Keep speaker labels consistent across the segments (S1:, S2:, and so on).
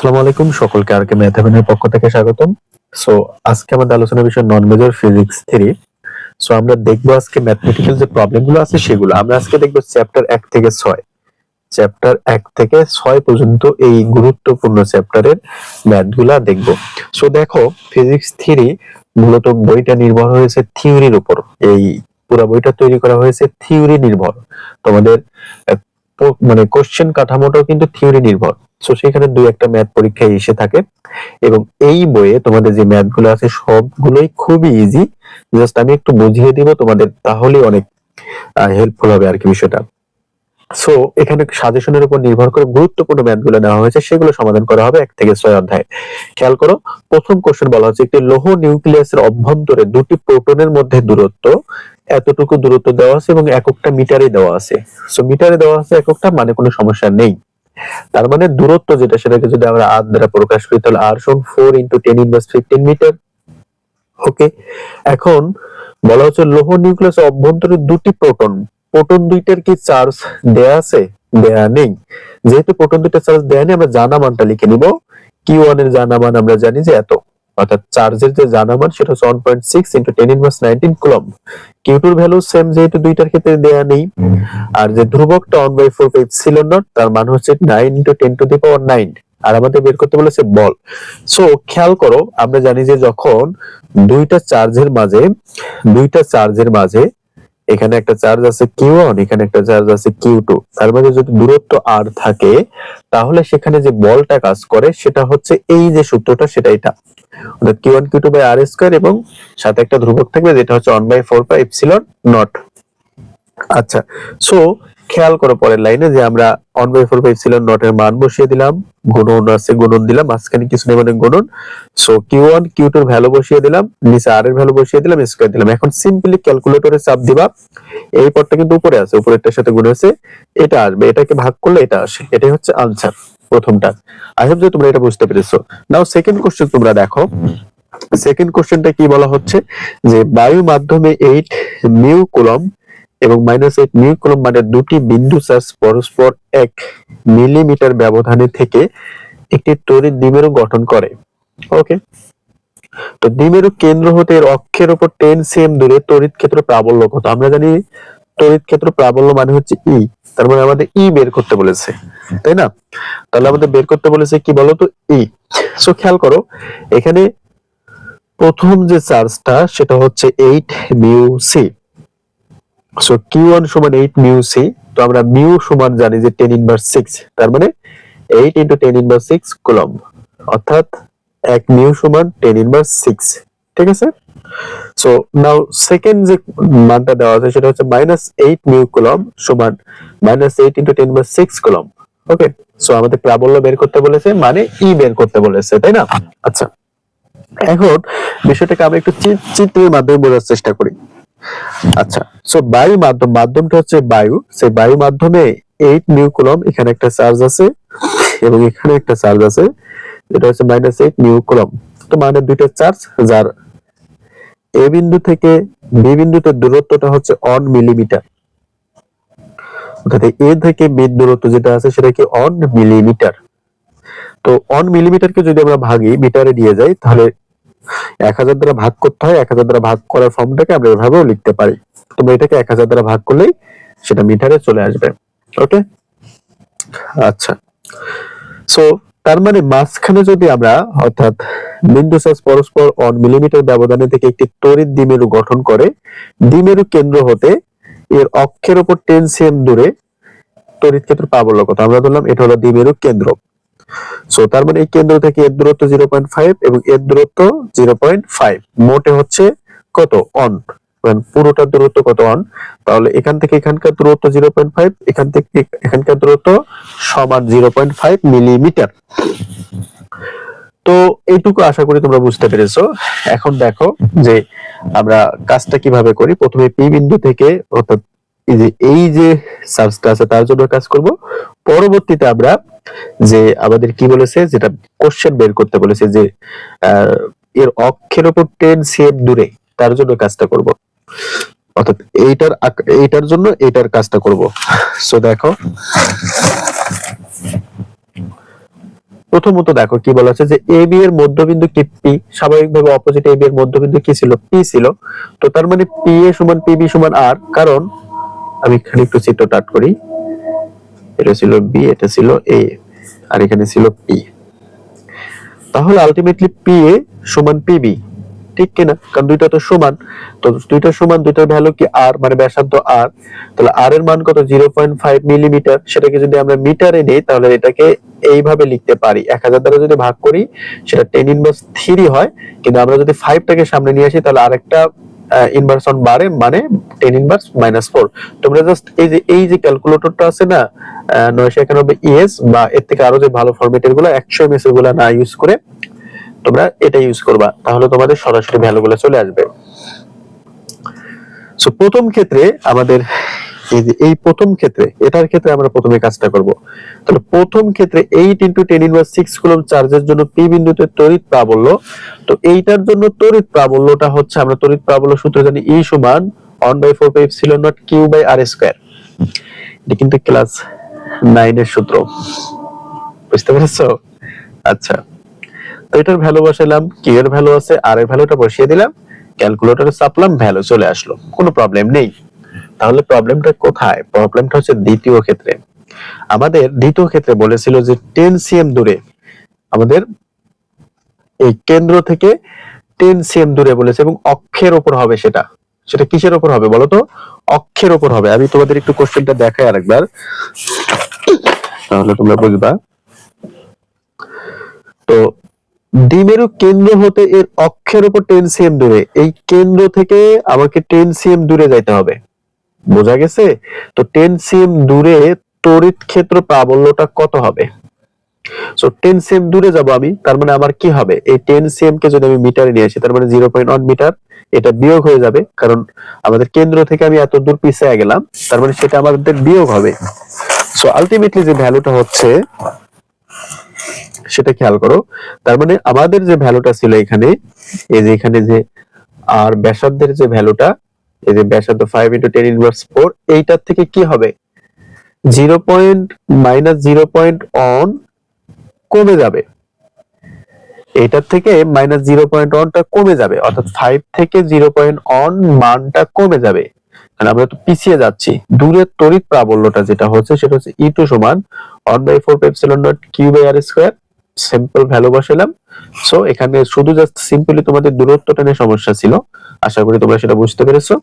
S1: আসসালামু আলাইকুম সকলকে আর কে পক্ষ থেকে স্বাগতম সো আজকে আমাদের আলোচনার বিষয় non major physics theory so আমরা দেখবো আজকে ম্যাথমেটিক্যাল যে প্রবলেমগুলো আছে সেগুলো আমরা আজকে দেখবো চ্যাপ্টার এক থেকে ছয় চ্যাপ্টার এক থেকে ছয় পর্যন্ত এই গুরুত্বপূর্ণ চ্যাপ্টারের ম্যাথগুলা দেখব সো দেখো ফিজিক্স থিরি মূলত বইটা নির্ভর হয়েছে থিওরির উপর এই পুরো বইটা তৈরি করা হয়েছে থিওরি নির্ভর তোমাদের মানে কোশ্চেন কাঠামোটাও কিন্তু থিওরি নির্ভর সো সেখানে দুই একটা ম্যাথ পরীক্ষায় এসে থাকে এবং এই বইয়ে তোমাদের যে ম্যাথ গুলো আছে সবগুলোই খুবই ইজি জাস্ট আমি একটু বুঝিয়ে দিব তোমাদের তাহলে অনেক হেল্পফুল হবে আর কি বিষয়টা সো এখানে সাজেশনের উপর নির্ভর করে গুরুত্বপূর্ণ ম্যাথ গুলো নেওয়া হয়েছে সেগুলো সমাধান করা হবে এক থেকে ছয় অধ্যায় খেয়াল করো প্রথম কোশ্চেন বলা হচ্ছে একটি লৌহ নিউক্লিয়াসের অভ্যন্তরে দুটি প্রোটনের মধ্যে দূরত্ব এতটুকু দূরত্ব দেওয়া আছে এবং এককটা মিটারে দেওয়া আছে সো মিটারে দেওয়া আছে এককটা মানে কোনো সমস্যা নেই তার মানে দূরত্ব যেটা সেটাকে যদি আমরা আর দ্বারা প্রকাশ করি তাহলে আর সম four into ten inverse fifteen metre okay এখন বলা হচ্ছে লৌহ নিউক্লিয়াস অভ্যন্তরে দুটি প্রোটন প্রোটন দুইটার কি চার্জ দেয়া আছে দেয়া নেই যেহেতু প্রোটন দুইটা চার্জ দেয়া নেই আমরা জানা মানটা লিখে নিব কিউ ওয়ান এর জানা মান আমরা জানি যে এত অর্থাৎ চার্জের যে জানা মান সেটা হচ্ছে one point six into ten inverse nineteen coulomb q টুর ভ্যালু সেম যেহেতু দুইটার ক্ষেত্রে দেয়া নেই আর যে ধ্রুবকটা ওয়ান বাই ফোর ফাইভ ছিল নট তার মান হচ্ছে nine into ten to the power nine আর আমাদের বের করতে বলেছে বল সো খেয়াল করো আমরা জানি যে যখন দুইটা চার্জের মাঝে দুইটা চার্জের মাঝে এখানে একটা চার্জ আছে কিউ ওয়ান এখানে একটা চার্জ আছে কিউ টু তার মধ্যে মানে যদি দূরত্ব আর থাকে তাহলে সেখানে যে বলটা কাজ করে সেটা হচ্ছে এই যে সূত্রটা সেটা এটা অর্থাৎ q one q two by r square এবং সাথে একটা ধ্রুবক থাকবে যেটা হচ্ছে one by four by epsilon naught আচ্ছা সো খেয়াল করো পরের লাইনে যে আমরা ওয়ান বাই ফোর ফাইভ ছিল নটের মান বসিয়ে দিলাম গুণন আছে গুণন দিলাম মাঝখানে কিছু নেই মানে গুণন সো কিউ ওয়ান কিউ টুর ভ্যালু বসিয়ে দিলাম নিচে আর এর ভ্যালু বসিয়ে দিলাম স্কোয়ার দিলাম এখন সিম্পলি ক্যালকুলেটরে চাপ দিবা এই পদটা কিন্তু উপরে আছে উপরেরটার সাথে গুণ হয়েছে এটা আসবে এটাকে ভাগ করলে এটা আসে এটাই হচ্ছে আনসার প্রথমটা আই হোপ যে তোমরা এটা বুঝতে পেরেছো নাও সেকেন্ড কোশ্চেন তোমরা দেখো সেকেন্ড কোশ্চেনটা কি বলা হচ্ছে যে বায়ু মাধ্যমে এইট মিউ কুলম এবং মাইনাস এক নিউক্রম মানে দুটি বিন্দু চার্জ পরস্পর এক মিলিমিটার ব্যবধানে থেকে একটি তড়িৎ দ্বিমেরু গঠন করে ওকে তো দ্বিমেরু কেন্দ্র হতে এর অক্ষের উপর টেন সিএম দূরে তড়িৎ ক্ষেত্র প্রাবল্য কত আমরা জানি তড়িৎ ক্ষেত্র প্রাবল্য মানে হচ্ছে ই e, তার মানে আমাদের ই e বের করতে বলেছে তাই না তাহলে আমাদের বের করতে বলেছে কি বলতো ই e। সো খেয়াল করো এখানে প্রথম যে চার্জটা সেটা হচ্ছে eight mu C so q1 one সমান এইট মিউ সি তো আমরা মিউ সমান জানি যে 10 ইনভার্স 6 তার মানে 8 ইন্টু টেন ইনভার্স 6 কুলম্ব অর্থাৎ 1 মিউ সমান টেন ইনভার্স 6 ঠিক আছে সো নাও সেকেন্ড যে মানটা দেওয়া আছে সেটা হচ্ছে মাইনাস এইট মিউ কুলম সমান minus eight into ten inverse 6 coulomb okay so আমাদের প্রাবল্য বের করতে বলেছে মানে ই e বের করতে বলেছে তাই না আচ্ছা এখন বিষয়টাকে আমি একটু চিত্রের মাধ্যমে বোঝার চেষ্টা করি আচ্ছা সো বায়ু মাধ্যম মাধ্যমটা হচ্ছে বায়ু সেই বায়ু মাধ্যমে এইট নিউকুলম এখানে একটা চার্জ আছে এবং এখানে একটা চার্জ আছে এটা হচ্ছে মাইনাস এইট নিউকুলম তো মানে দুইটা চার্জ যার এ বিন্দু থেকে বি বিন্দুতে দূরত্বটা হচ্ছে অন মিলিমিটার অর্থাৎ এ থেকে বি দূরত্ব যেটা আছে সেটা কি অন মিলিমিটার তো অন মিলিমিটারকে যদি আমরা ভাগি মিটারে দিয়ে যাই তাহলে এক হাজার দ্বারা ভাগ করতে হয় এক হাজার দ্বারা ভাগ করার ফর্মটাকে আমরা এভাবেও লিখতে পারি তোমরা এটাকে এক হাজার দ্বারা ভাগ করলেই সেটা মিটারে চলে আসবে ওকে আচ্ছা সো তার মানে মাঝখানে যদি আমরা অর্থাৎ বিন্দু সাজ পরস্পর অন মিলিমিটার ব্যবধানে থেকে একটি তড়িৎ দ্বিমেরু গঠন করে দ্বিমেরু কেন্দ্র হতে এর অক্ষের উপর টেন সেম দূরে তড়িৎ ক্ষেত্র পাবো কত আমরা ধরলাম এটা হলো দ্বিমেরু কেন্দ্র সো তার মানে এই কেন্দ্র থেকে এর দূরত্ব জিরো পয়েন্ট ফাইভ এবং এর দূরত্ব জিরো পয়েন্ট ফাইভ মোটে হচ্ছে কত অন মানে পুরোটার দূরত্ব কত অন তাহলে এখান থেকে এখানকার দূরত্ব জিরো পয়েন্ট ফাইভ এখান থেকে এখানকার দূরত্ব সমান জিরো পয়েন্ট ফাইভ মিলিমিটার তো এইটুকু আশা করি তোমরা বুঝতে পেরেছো এখন দেখো যে আমরা কাজটা কিভাবে করি প্রথমে পি বিন্দু থেকে অর্থাৎ এই যে এই যে সাবস্টা আছে তার জন্য কাজ করব পরবর্তীতে আমরা যে আমাদের কি বলেছে যেটা কোশ্চেন বের করতে বলেছে যে এর অক্ষের উপর টেন সেম দূরে তার জন্য কাজটা করব অর্থাৎ এইটার এইটার জন্য এটার কাজটা করব সো দেখো প্রথমত দেখো কি বলা হচ্ছে যে এ বি এর মধ্যবিন্দু কি পি স্বাভাবিকভাবে অপোজিট এ বি এর মধ্যবিন্দু কি ছিল পি ছিল তো তার মানে পি এ সমান পি বি সমান আর কারণ আমি একটু চিত্র টাট করি এটা ছিল বি এটা ছিল এ আর এখানে ছিল পি তাহলে আলটিমেটলি পি এ সমান পি বি ঠিক কিনা কারণ দুইটা তো সমান তো দুইটা সমান দুইটার ভ্যালু কি আর মানে ব্যাসার্ধ আর তাহলে আর এর মান কত জিরো পয়েন্ট ফাইভ মিলিমিটার সেটাকে যদি আমরা মিটারে নেই তাহলে এটাকে এইভাবে লিখতে পারি এক হাজার দ্বারা যদি ভাগ করি সেটা টেন ইনভার্স থ্রি হয় কিন্তু আমরা যদি ফাইভটাকে সামনে নিয়ে আসি তাহলে আরেকটা ইনভার্সন বাড়ে মানে টেন ইনভার্স মাইনাস ফোর তোমরা জাস্ট এই যে এই যে ক্যালকুলেটরটা আছে না নয়শো একানব্বই ইএস e বা এর থেকে আরো যে ভালো ফরম্যাটের গুলো একশো এম গুলো না ইউজ করে তোমরা এটা ইউজ করবা তাহলে তোমাদের সরাসরি ভ্যালু গুলা চলে আসবে প্রথম ক্ষেত্রে আমাদের এই প্রথম ক্ষেত্রে এটার ক্ষেত্রে আমরা প্রথমে কাজটা করব তাহলে প্রথম ক্ষেত্রে 8 ইনটু 10 ইনভার্স 6 কুলম চার্জের জন্য পি বিন্দুতে তড়িৎ প্রাবল্য তো এইটার জন্য তড়িৎ প্রাবল্যটা হচ্ছে আমরা তড়িৎ প্রাবল্য সূত্র জানি E সমান 1/4 pi epsilon naught q by r square এটা কিন্তু ক্লাস 9 এর সূত্র বুঝতে পেরেছো আচ্ছা তো এটার ভ্যালু বসাইলাম কিউ এর ভ্যালু আছে আর এর ভ্যালুটা বসিয়ে দিলাম ক্যালকুলেটরে সাপলাম ভ্যালু চলে আসলো কোনো প্রবলেম নেই তাহলে প্রবলেমটা কোথায় প্রবলেমটা হচ্ছে দ্বিতীয় ক্ষেত্রে আমাদের দ্বিতীয় ক্ষেত্রে বলেছিল যে টেন সিএম দূরে আমাদের এই কেন্দ্র থেকে টেন সিএম দূরে বলেছে এবং অক্ষের ওপর হবে সেটা সেটা কিসের ওপর হবে বলতো অক্ষের ওপর হবে আমি তোমাদের একটু কোশ্চেনটা দেখাই আরেকবার তাহলে তোমরা বুঝবা তো ডিমেরু কেন্দ্র হতে এর অক্ষের উপর টেন সিএম দূরে এই কেন্দ্র থেকে আমাকে টেন সিএম দূরে যাইতে হবে বোঝা গেছে তো টেন সিএম দূরে তড়িৎ ক্ষেত্র প্রাবল্যটা কত হবে সো টেন সিএম দূরে যাব আমি তার মানে আমার কি হবে এই টেন সিএম কে যদি আমি মিটারে নিয়ে আসি তার মানে জিরো পয়েন্ট ওয়ান মিটার এটা বিয়োগ হয়ে যাবে কারণ আমাদের কেন্দ্র থেকে আমি এত দূর পিছিয়ে গেলাম তার মানে সেটা আমাদের বিয়োগ হবে সো আলটিমেটলি যে ভ্যালুটা হচ্ছে সেটা খেয়াল করো তার মানে আমাদের যে ভ্যালুটা ছিল এখানে এই যে এখানে যে আর ব্যাসার্ধের যে ভ্যালুটা এই যে ব্যাসার্ধ five into ten inverse four এইটার থেকে কি হবে zero point minus zero point one কমে যাবে এটার থেকে মাইনাস জিরো পয়েন্ট অনটা কমে যাবে অর্থাৎ ফাইভ থেকে জিরো পয়েন্ট অন মানটা কমে যাবে কারণ মানে আমরা তো পিছিয়ে যাচ্ছি দূরের তড়িৎ প্রাবল্যটা যেটা হচ্ছে সেটা হচ্ছে ই e টু সমান one by four epsilon dot q by r square simple value বসালাম সো এখানে শুধু জাস্ট সিম্পলি তোমাদের দূরত্বটা নিয়ে সমস্যা ছিল আশা করি তোমরা সেটা বুঝতে পেরেছো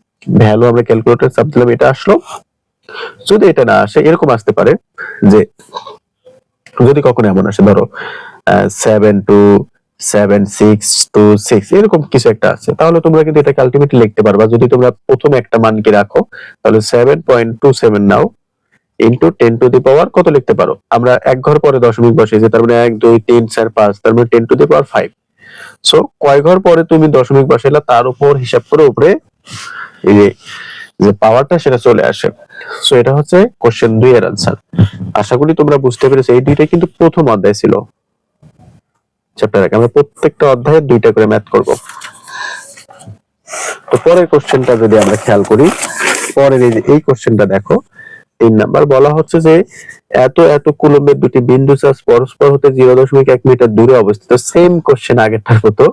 S1: ভ্যালু আমরা ক্যালকুলেটর চাপ দিলাম এটা আসলো যদি এটা না আসে এরকম আসতে পারে যে যদি কখনো এমন আসে ধরো seven two seven six two six এরকম কিছু একটা আছে তাহলে তোমরা কিন্তু এটাকে আলটিমেটলি লিখতে পারবা যদি তোমরা প্রথম একটা মানকে রাখো তাহলে seven point two seven now into ten to the power কত লিখতে পারো আমরা এক ঘর পরে দশমিক বসিয়েছি তার মানে এক দুই তিন চার পাঁচ তার মানে ten to the power five so কয় ঘর পরে তুমি দশমিক বসাইলা তার উপর হিসাব করে উপরে যে পাওয়ারটা সেটা চলে আসে সো এটা হচ্ছে কোশ্চেন দুই এর আনসার আশা করি তোমরা বুঝতে পেরেছো এই দুইটাই কিন্তু প্রথম অধ্যায় ছিল চ্যাপ্টার এক আমরা প্রত্যেকটা অধ্যায়ে দুইটা করে ম্যাথ করব তো পরের কোশ্চেনটা যদি আমরা খেয়াল করি পরের এই কোশ্চেনটা দেখো তিন নাম্বার বলা হচ্ছে যে এত এত কুলম্বের দুটি বিন্দু চার্জ পরস্পর হতে জিরো দশমিক এক মিটার দূরে অবস্থিত সেম কোশ্চেন আগেরটার মতো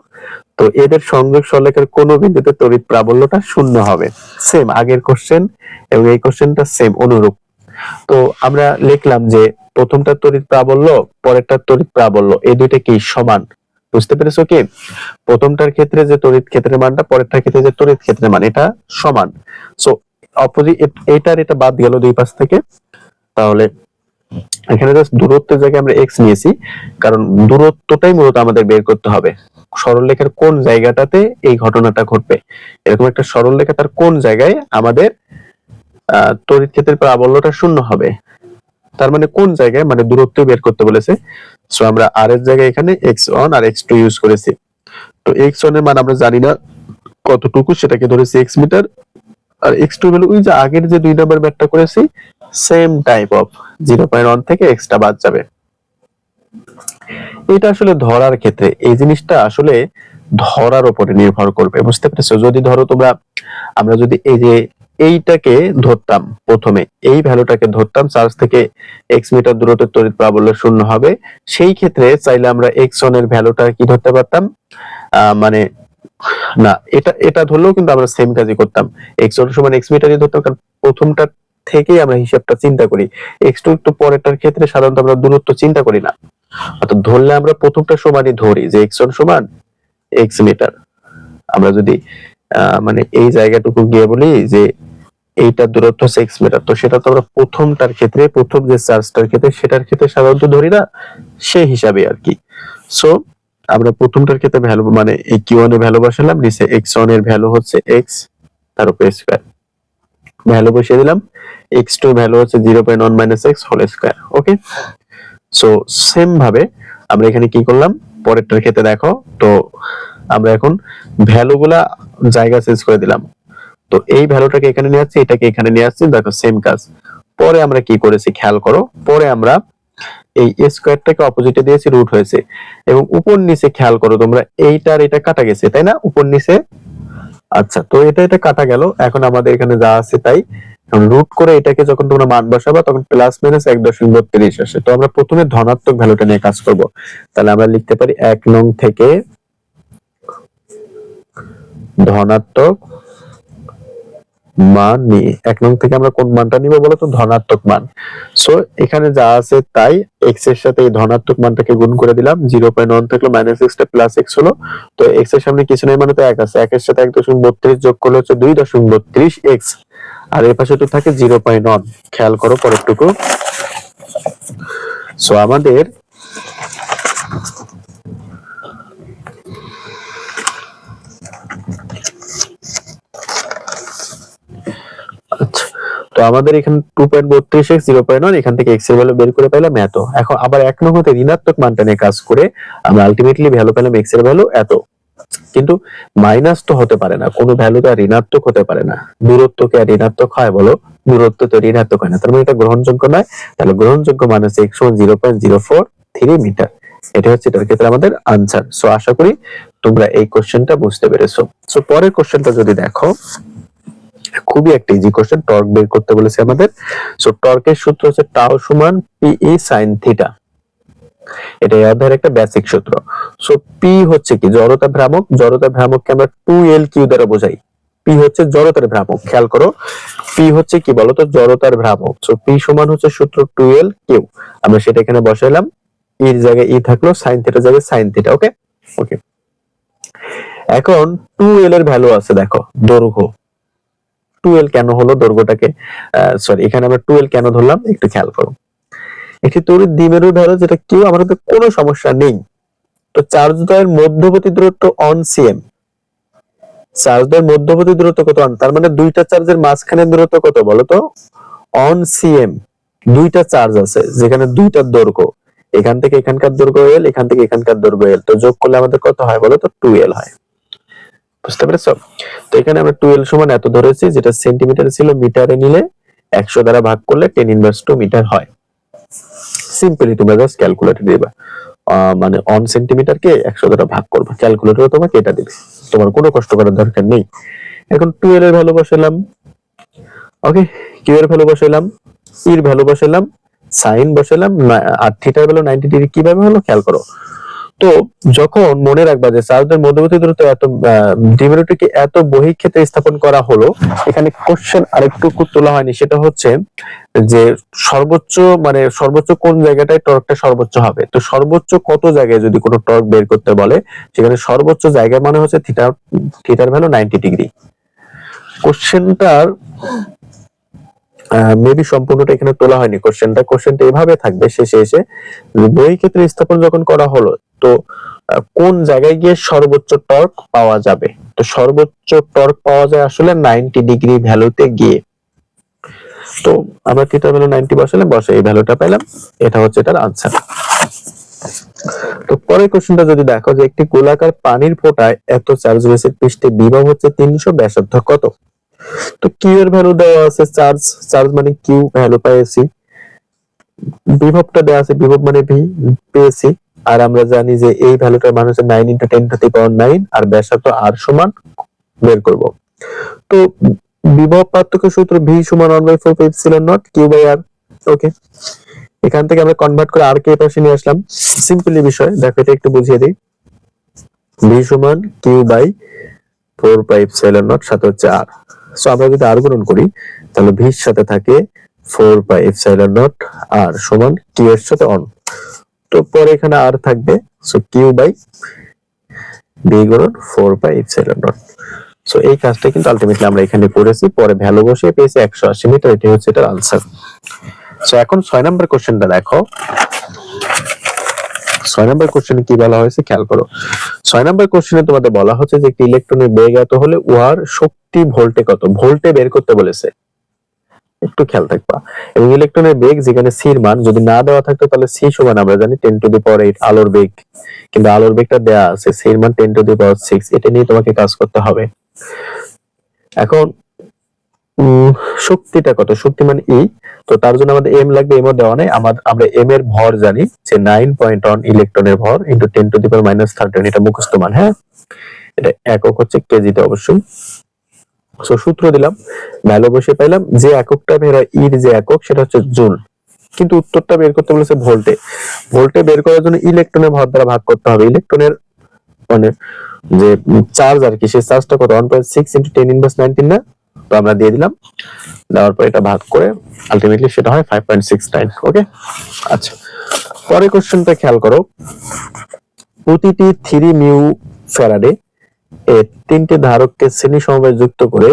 S1: তো এদের সংযোগ সরলেখের কোন বিন্দুতে তড়িৎ প্রাবল্যটা শূন্য হবে সেম আগের কোশ্চেন এবং এই কোশ্চেনটা সেম অনুরূপ তো আমরা লিখলাম যে প্রথমটা তড়িৎ প্রাবল্য পরেরটা তড়িৎ প্রাবল্য এই দুইটা কি সমান বুঝতে পেরেছো কি প্রথমটার ক্ষেত্রে যে তড়িৎ ক্ষেত্রের মানটা পরেরটার ক্ষেত্রে যে তড়িৎ ক্ষেত্রের মান এটা সমান সো অপোজিট এটার এটা বাদ গেল দুই পাশ থেকে তাহলে এখানে জাস্ট দূরত্বের জায়গায় আমরা এক্স নিয়েছি কারণ দূরত্বটাই মূলত আমাদের বের করতে হবে সরলরেখার কোন জায়গাটাতে এই ঘটনাটা ঘটবে এরকম একটা সরলরেখা তার কোন জায়গায় আমাদের তড়িৎ ক্ষেত্রের প্রাবল্যটা শূন্য হবে তার মানে কোন জায়গায় মানে দূরত্ব বের করতে বলেছে সো আমরা আর এর জায়গায় এখানে এক্স ওয়ান আর এক্স টু ইউজ করেছি তো এক্স ওয়ান এর মান আমরা জানি না কতটুকু সেটাকে ধরেছি এক্স মিটার আর এক্স টু ভ্যালু ওই যে আগের যে দুই নাম্বার ম্যাটটা করেছি same type of zero point one থেকে এক্সট্রা বাদ যাবে এটা আসলে ধরার ক্ষেত্রে এই জিনিসটা আসলে ধরার উপরে নির্ভর করবে বুঝতে পেরেছো যদি ধরো তোমরা আমরা যদি এই যে এইটাকে ধরতাম প্রথমে এই ভ্যালুটাকে ধরতাম চার্জ থেকে এক্স মিটার দূরত্বের তড়িৎ প্রাবল্য শূন্য হবে সেই ক্ষেত্রে চাইলে আমরা এক্স এর ভ্যালুটা কি ধরতে পারতাম মানে না এটা এটা ধরলেও কিন্তু আমরা সেম কাজই করতাম এক্স ওয়ান সমান এক্স মিটারই ধরতাম কারণ প্রথমটা থেকেই আমরা হিসাবটা চিন্তা করি এক্স টু একটু পরেরটার ক্ষেত্রে সাধারণত আমরা দূরত্ব চিন্তা করি না অর্থাৎ ধরলে আমরা প্রথমটা সমানই ধরি যে এক্স ওয়ান সমান এক্স মিটার আমরা যদি মানে এই জায়গাটুকু গিয়ে বলি যে এইটার দূরত্ব হচ্ছে এক্স মিটার তো সেটা তো আমরা প্রথমটার ক্ষেত্রে প্রথম যে চার্জটার ক্ষেত্রে সেটার ক্ষেত্রে সাধারণত ধরি না সেই হিসাবে আর কি সো আমরা প্রথমটার ক্ষেত্রে ভ্যালু মানে এই কিউ এর ভ্যালু বসালাম নিচে এক্স ওয়ান এর ভ্যালু হচ্ছে এক্স তার উপরে স্কয়ার ভ্যালু বসিয়ে দিলাম এক্স টু ভ্যালু হচ্ছে zero point one minus x whole square okay so same ভাবে আমরা এখানে কি করলাম পরেরটার ক্ষেত্রে দেখো তো আমরা এখন ভ্যালু গুলা জায়গা চেঞ্জ করে দিলাম তো এই ভ্যালুটাকে এখানে নিয়ে আসছি এটাকে এখানে নিয়ে আসছি দেখো সেম কাজ পরে আমরা কি করেছি খেয়াল করো পরে আমরা এই স্কোয়ারটাকে অপোজিটে দিয়েছি রুট হয়েছে এবং উপর নিচে খেয়াল করো তোমরা এইটার এটা কাটা গেছে তাই না উপর নিচে আচ্ছা তো এটা এটা কাটা গেল এখন আমাদের এখানে যা আছে তাই রুট করে এটাকে যখন তোমরা মান বসাবা তখন প্লাস মাইনাস এক দশমিক বত্রিশ আসে তো আমরা প্রথমে ধনাত্মক ভ্যালুটা নিয়ে কাজ করব তাহলে আমরা লিখতে পারি এক নং থেকে ধনাত্মক মান নিয়ে এক নং থেকে আমরা কোন মানটা নিব বলো তো ধনাত্মক মান সো এখানে যা আছে তাই x এর সাথে এই ধনাত্মক মানটাকে গুণ করে দিলাম জিরো পয়েন্ট ওয়ান থাকলো মাইনাস এক্সটা প্লাস এক্স হলো তো x এর সামনে কিছু নেই মানে তো এক আছে একের সাথে এক দশমিক বত্রিশ যোগ করলে হচ্ছে দুই দশমিক বত্রিশ এক্স আর এর পাশে তো থাকে জিরো পয়েন্ট ওয়ান খেয়াল করো পরেরটুকু সো আমাদের তো আমাদের এখানে টু পয়েন্ট বত্রিশ এক্স জিরো পয়েন্ট ওয়ান এখান থেকে এক্স এর ভ্যালু বের করে পেলাম এত এখন আবার এক নং হতে ঋণাত্মক মানটা নিয়ে কাজ করে আমরা আলটিমেটলি ভ্যালু পেলাম এক্স এর ভ্যালু এত কিন্তু মাইনাস তো হতে পারে না কোনো ভ্যালু তো আর ঋণাত্মক হতে পারে না দূরত্ব কে আর ঋণাত্মক হয় বলো দূরত্ব তো ঋণাত্মক হয় না তার মানে এটা গ্রহণযোগ্য নয় তাহলে গ্রহণযোগ্য মান হচ্ছে এক সময় zero point zero four three metre এটা হচ্ছে এটার ক্ষেত্রে আমাদের আনসার সো আশা করি তোমরা এই কোশ্চেনটা বুঝতে পেরেছো সো পরের কোশ্চেনটা যদি দেখো খুবই একটা ইজি কোশ্চেন টর্ক বের করতে বলেছে আমাদের সো টর্কের সূত্র হচ্ছে টাও সমান পিই সাইন থিটা এটা অধ্যায়ের একটা বেসিক সূত্র সো পি হচ্ছে কি জড়তা ভ্রামক জড়তা ভ্রামককে আমরা টু এল কিউ দ্বারা বোঝাই পি হচ্ছে জড়তার ভ্রামক খেয়াল করো পি হচ্ছে কি বলতো জড়তার ভ্রামক সো পি সমান হচ্ছে সূত্র টু এল কিউ আমরা সেটা এখানে বসাইলাম e e এর জায়গায় ই থাকলো সাইন থিটা জায়গায় সাইন থিটা ওকে ওকে এখন টু এল এর ভ্যালু আছে দেখো দৈর্ঘ্য টুয়েলভ কেন হলো দৈর্ঘ্যটাকে সরি এখানে আমরা টুয়েলভ কেন ধরলাম একটু খেয়াল করো একটি তড়িৎ দ্বিমেরু ধরো যেটা কেউ আমাদের তো কোনো সমস্যা নেই তো চার্জ দ্বয়ের মধ্যবর্তী দূরত্ব অন সিএম চার্জ দ্বয়ের মধ্যবর্তী দূরত্ব কত অন তার মানে দুইটা চার্জের মাঝখানে দূরত্ব কত বলো তো অন সিএম দুইটা চার্জ আছে যেখানে দুইটা দৈর্ঘ্য এখান থেকে এখানকার দৈর্ঘ্য এল এখান থেকে এখানকার দৈর্ঘ্য এল তো যোগ করলে আমাদের কত হয় বলো তো টু এল হয় বুঝতে পেরেছো তো এখানে আমরা টুয়েলভ সমান এত ধরেছি যেটা সেন্টিমিটার ছিল মিটারে নিলে একশো দ্বারা ভাগ করলে টেন ইনভার্স টু মিটার হয় সিম্পলি তোমরা জাস্ট ক্যালকুলেটর দিবা মানে অন কে একশো দ্বারা ভাগ করবে ক্যালকুলেটর তোমাকে এটা দেবে তোমার কোনো কষ্ট করার দরকার নেই এখন টুয়েলভ এর ভ্যালু বসালাম ওকে কিউ এর ভ্যালু বসালাম ই এর ভ্যালু বসালাম সাইন বসালাম আর থিটার ভ্যালু নাইনটি ডিগ্রি কিভাবে হলো খেয়াল করো তো যখন মনে রাখবা যে সাউদের মধ্যবর্তী দূরত্ব এত ডিমিনোটিকে এত বহিক্ষেত্রে স্থাপন করা হলো এখানে কোশ্চেন আরেকটু তোলা হয়নি সেটা হচ্ছে যে সর্বোচ্চ মানে সর্বোচ্চ কোন জায়গাটায় টর্কটা সর্বোচ্চ হবে তো সর্বোচ্চ কত জায়গায় যদি কোনো টর্ক বের করতে বলে সেখানে সর্বোচ্চ জায়গা মানে হচ্ছে থিটা থিটার ভ্যালু নাইনটি ডিগ্রি কোশ্চেনটার মেবি সম্পূর্ণটা এখানে তোলা হয়নি কোশ্চেনটা কোশ্চেনটা এভাবে থাকবে শেষে এসে বই ক্ষেত্রে স্থাপন যখন করা হলো তো কোন জায়গায় গিয়ে সর্বোচ্চ টর্ক পাওয়া যাবে তো সর্বোচ্চ টর্ক পাওয়া যায় আসলে নাইনটি ডিগ্রি ভ্যালুতে গিয়ে তো আমরা থিটার ভ্যালু নাইনটি বসালে বসে এই ভ্যালুটা পেলাম এটা হচ্ছে এটার আনসার তো পরের কোশ্চেনটা যদি দেখো যে একটি গোলাকার পানির ফোঁটায় এত চার্জ রয়েছে পৃষ্ঠে বিভব হচ্ছে তিনশো ব্যাসার্ধ কত তো কিউ এর ভ্যালু দেওয়া আছে চার্জ চার্জ মানে কিউ ভ্যালু পাইছি বিভবটা দেওয়া আছে বিভব মানে ভি পেয়েছি আর আমরা জানি যে এই ভ্যালুটার মান হচ্ছে nine into ten to the power nine আর ব্যাসার্ধ আর সমান বের করব তো বিভব পার্থক্য সূত্র ভি সমান one by four pi epsilon naught q by r okay এখান থেকে আমরা কনভার্ট করে আর কে পাশে নিয়ে আসলাম সিম্পলি বিষয় দেখো এটা একটু বুঝিয়ে দিই ভি সমান q by four pi epsilon naught সাথে হচ্ছে আর সো আমরা যদি আর গুণন করি তাহলে ভির সাথে থাকে four by epsilon naught r সমান কিউ এর সাথে অন তো পরে এখানে আর থাকবে সো কিউ বাই বি গুণন four by epsilon naught so এই কাজটা কিন্তু আলটিমেটলি আমরা এখানে করেছি পরে ভ্যালু বসে পেয়েছি একশো আশি মিটার এটি হচ্ছে এটার আনসার সো এখন ছয় নম্বর কোশ্চেনটা দেখো ছয় নম্বর কোশ্চেনে কি বলা হয়েছে খেয়াল করো ছয় নম্বর কোশ্চেনে তোমাদের বলা হচ্ছে যে একটি ইলেকট্রনের বেগ এত হলে উহার শক্তি ভোল্টে কত ভোল্টে বের করতে বলেছে একটু খেয়াল থাকবা এবং ইলেকট্রনের বেগ যেখানে সির মান যদি না দেওয়া থাকতো তাহলে সি সমান আমরা জানি ten to the power eight আলোর বেগ কিন্তু আলোর বেগটা দেয়া আছে সির মান ten to the power six এটা নিয়ে তোমাকে কাজ করতে হবে এখন শক্তিটা কত শক্তি মানে ই e, তো তার জন্য আমাদের এম লাগবে এমও দেওয়া নেই আমার আমরা এম এর ভর জানি যে নাইন পয়েন্ট ওয়ান ইলেকট্রনের ভর into ten to the power minus thirteen এটা মুখস্ত মান হ্যাঁ এটা একক হচ্ছে কেজিতে অবশ্যই সূত্র দিলাম ম্যালো বসে পাইলাম যে এককটা মেয়েরা ইর যে একক সেটা হচ্ছে জুন কিন্তু উত্তরটা বের করতে বলেছে ভোল্টে ভোল্টে বের করার জন্য ইলেকট্রনের ভর দ্বারা ভাগ করতে হবে ইলেকট্রনের মানে যে চার্জ আর কি সেই চার্জটা কত one point six into ten inverse nineteen না তো আমরা দিয়ে দিলাম দেওয়ার পর এটা ভাগ করে আলটিমেটলি সেটা হয় five point six nine okay আচ্ছা পরে কোশ্চেনটা খেয়াল করো প্রতিটি থ্রি মিউ ফ্যারাডে তিনটি ধারককে শ্রেণী সমবায় যুক্ত করে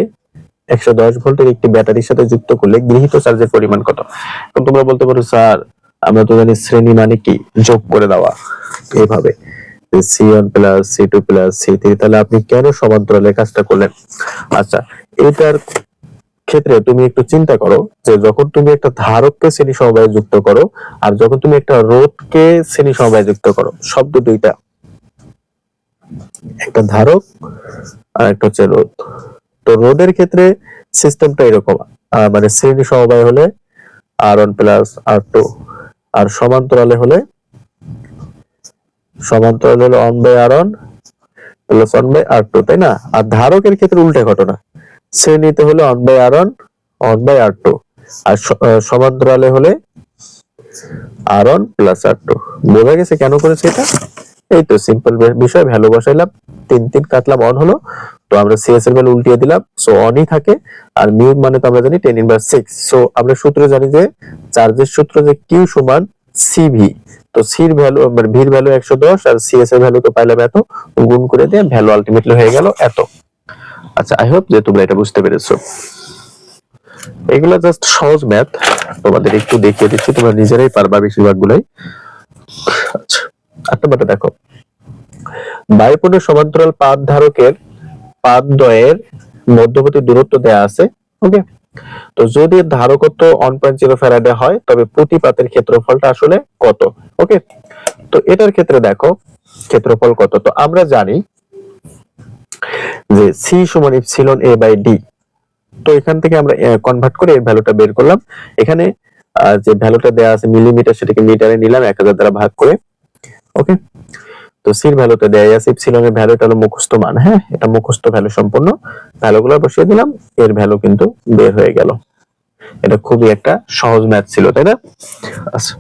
S1: একশো দশ ভোল্টের একটি ব্যাটারির সাথে যুক্ত করলে গৃহীত চার্জের পরিমাণ কত তোমরা বলতে পারো স্যার আমরা তো জানি শ্রেণী মানে কি যোগ করে দেওয়া এইভাবে C one plus C two plus C three তাহলে আপনি কেন সমান্তরালে কাজটা করলেন আচ্ছা এটার ক্ষেত্রে তুমি একটু চিন্তা করো যে যখন তুমি একটা ধারককে শ্রেণী সমবায় যুক্ত করো আর যখন তুমি একটা রোধকে শ্রেণী সমবায় যুক্ত করো শব্দ দুইটা একটা ধারক আর একটা হচ্ছে রোধ তো রোধের ক্ষেত্রে সিস্টেমটা এরকম মানে শ্রেণী সমবায় হলে r one plus r two আর সমান্তরালে হলে সমান্তরাল হলে one by r one plus one by r two তাই না আর ধারকের ক্ষেত্রে উল্টা ঘটনা শ্রেণীতে হলে one by r one one by r two আর সমান্তরালে হলে r one plus r two বোঝা গেছে কেন করেছে এটা এই তো সিম্পল বিষয় ভ্যালু বসাইলাম তিন তিন কাটলাম অন হলো তো আমরা সিএস এর ভ্যালু উল্টিয়ে দিলাম সো অনই থাকে আর মিউ মানে তো আমরা জানি টেন ইনভার্স সিক্স সো আমরা সূত্র জানি যে চার্জের সূত্র যে কিউ সমান সিভি তো সির ভ্যালু ভির ভ্যালু একশো দশ আর সিএস এর ভ্যালু তো পাইলাম এত গুণ করে দিয়ে ভ্যালু আলটিমেটলি হয়ে গেল এত আচ্ছা আই হোপ যে তোমরা এটা বুঝতে পেরেছো এগুলো জাস্ট সহজ ম্যাথ তোমাদের একটু দেখিয়ে দিচ্ছি তোমরা নিজেরাই পারবা বেশিরভাগ গুলাই আচ্ছা আটটা দেখো বায়ুপুণ্য সমান্তরাল পাদ ধারকের পাদ দয়ের মধ্যবর্তী দূরত্ব দেয়া আছে ওকে তো যদি ধারকত্ব ওয়ান পয়েন্ট জিরো ফ্যারাডে হয় তবে প্রতি পাতের ক্ষেত্রফলটা আসলে কত ওকে তো এটার ক্ষেত্রে দেখো ক্ষেত্রফল কত তো আমরা জানি যে সি সমান ইপসিলন এ বাই ডি তো এখান থেকে আমরা কনভার্ট করে এর ভ্যালুটা বের করলাম এখানে যে ভ্যালুটা দেওয়া আছে মিলিমিটার সেটাকে মিটারে নিলাম এক হাজার দ্বারা ভাগ করে ওকে তো এর ভ্যালুটা দেয়া আছে ইপসিলন এর ভ্যালুটা হলো মুখস্থ মান হ্যাঁ এটা মুখস্থ ভ্যালু সম্পূর্ণ ভ্যালুগুলো বসিয়ে দিলাম এর ভ্যালু কিন্তু বের হয়ে গেল এটা খুবই একটা সহজ ম্যাথ ছিল তাই না আচ্ছা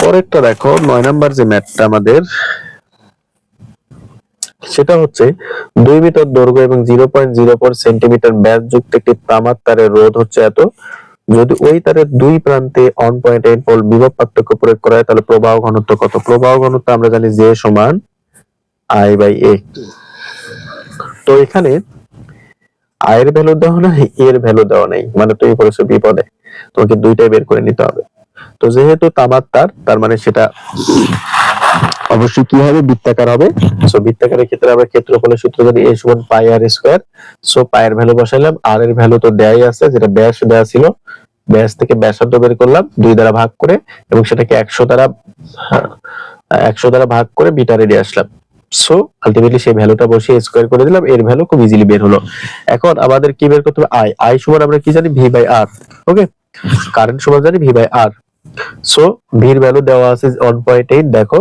S1: পরেরটা দেখো নয় নাম্বার যে ম্যাথটা আমাদের সেটা হচ্ছে দুই মিটার দৈর্ঘ্য এবং zero point zero four centimetre ব্যাস যুক্ত একটি তামার তারের রোধ হচ্ছে এত যদি ওই তারের দুই প্রান্তে অন পয়েন্ট এইট ভোল্ট বিভব পার্থক্য প্রয়োগ করা হয় তাহলে প্রবাহ ঘনত্ব কত প্রবাহ ঘনত্ব আমরা জানি যে সমান আই বাই এ তো এখানে এর ভ্যালু দেওয়া নাই এর ভ্যালু দেওয়া নাই মানে তুমি পড়েছো বিপদে তোমাকে দুইটাই বের করে নিতে হবে তো যেহেতু তামার তার তার মানে সেটা অবশ্যই কি হবে বৃত্তাকার হবে সো বৃত্তাকারের ক্ষেত্রে আমরা ক্ষেত্রফলের সূত্র জানি a সমান পাই আর স্কয়ার সো পাই এর ভ্যালু বসাইলাম আর এর ভ্যালু তো দেয়াই আছে যেটা ব্যাস দেয়া ছিল ব্যাস থেকে ব্যাসার্ধ বের করলাম দুই দ্বারা ভাগ করে এবং সেটাকে একশো দ্বারা হ্যাঁ, একশো দ্বারা ভাগ করে বিটা রেডি আসলাম সো আলটিমেটলি সেই ভ্যালুটা বসিয়ে স্কোয়ার করে দিলাম এর ভ্যালু খুব ইজিলি বের হলো এখন আমাদের কি বের করতে হবে আই আই সমান আমরা কি জানি V by r okay current সমান জানি ভি বাই আর সো ভির ভ্যালু দেওয়া আছে ওয়ান পয়েন্ট এইট দেখো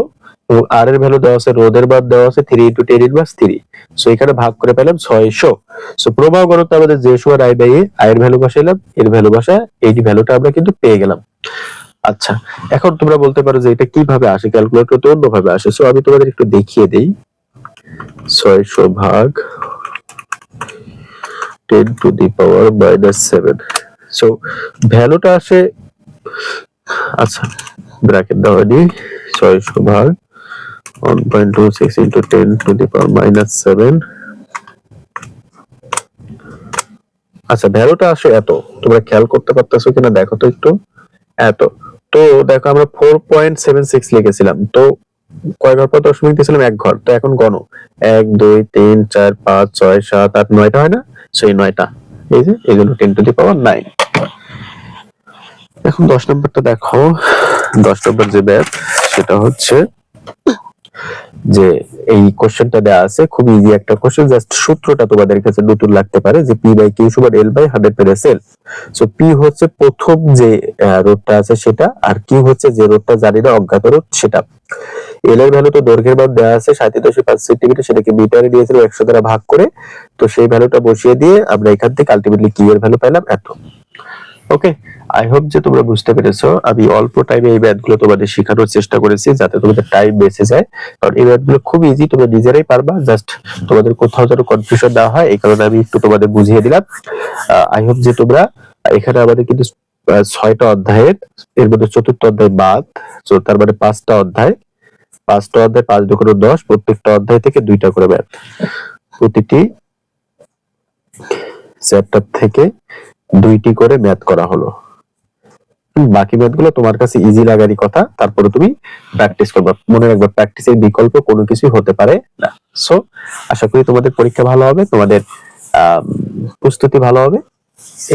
S1: আর এর ভ্যালু দেওয়া আছে রোদের বাদ দেওয়া আছে three into ten inverse three so এখানে ভাগ করে পেলাম ছয়শো সো প্রবাহ গণত আমাদের যে সুয়ার আই বাই এ আয়ের ভ্যালু এলাম এর ভ্যালু বসা এই ভ্যালুটা আমরা কিন্তু পেয়ে গেলাম আচ্ছা এখন তোমরা বলতে পারো যে এটা কিভাবে আসে ক্যালকুলেটর তো অন্যভাবে আসে সো আমি তোমাদের একটু দেখিয়ে দেই ছয়শো ভাগ ten to the power minus seven so ভ্যালুটা আসে আচ্ছা ব্র্যাকেট দেওয়া হয়নি ছয়শো ভাগ 1.26 into 10 to the power minus 7 আচ্ছা ভ্যালুটা আসে এত তোমরা খেয়াল করতে পারতেছো কিনা দেখো তো একটু এত তো দেখো আমরা 4.76 লিখেছিলাম তো কয় ঘর পর দশমিক দিয়েছিলাম এক ঘর তো এখন গণ এক দুই তিন চার পাঁচ ছয় সাত আট নয়টা হয় না সেই নয়টা এই যে এগুলো ten to the power nine এখন দশ নম্বরটা দেখো দশ নম্বর যে ব্যাপ সেটা হচ্ছে যে এই কোশ্চেনটা দেয়া আছে খুব ইজি একটা কোশ্চেন জাস্ট সূত্রটা তোমাদের কাছে নতুন লাগতে পারে যে পি বাই কিউ সমান এল বাই হান্ড্রেড পেরে সেল সো পি হচ্ছে প্রথম যে রোডটা আছে সেটা আর কিউ হচ্ছে যে রোডটা জানি না অজ্ঞাত রোড সেটা এল এর ভ্যালু তো দৈর্ঘ্যের মান দেওয়া আছে সাঁত্রিশ দশমিক পাঁচ সেন্টিমিটার সেটাকে মিটারে দিয়েছিল একশো দ্বারা ভাগ করে তো সেই ভ্যালুটা বসিয়ে দিয়ে আমরা এখান থেকে আলটিমেটলি কিউ এর ভ্যালু পাইলাম এত ওকে আই হোপ যে তোমরা বুঝতে পেরেছো আমি অল্প টাইমে এই গুলো তোমাদের শেখানোর চেষ্টা করেছি যাতে তোমাদের টাইম বেঁচে যায় কারণ এই গুলো খুব ইজি তোমরা নিজেরাই পারবা জাস্ট তোমাদের কোথাও যেন কনফিউশন না হয় এই কারণে আমি একটু তোমাদের বুঝিয়ে দিলাম আই uh, হোপ যে তোমরা uh, এখানে আমাদের কিন্তু uh, ছয়টা অধ্যায়ের এর মধ্যে চতুর্থ অধ্যায় বাদ তো তার মানে পাঁচটা অধ্যায় পাঁচটা অধ্যায় পাঁচ দু করে দশ প্রত্যেকটা অধ্যায় থেকে দুইটা করে ম্যাথ প্রতিটি চ্যাপ্টার থেকে দুইটি করে ম্যাথ করা হলো বাকি ম্যাথগুলো তোমার কাছে ইজি লাগারই কথা তারপরে তুমি প্র্যাকটিস করবে মনে রাখবে প্র্যাকটিসের বিকল্প কোনো কিছুই হতে পারে না সো আশা করি তোমাদের পরীক্ষা ভালো হবে তোমাদের প্রস্তুতি ভালো হবে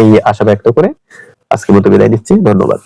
S1: এই আশা ব্যক্ত করে আজকের মতো বিদায় নিচ্ছি ধন্যবাদ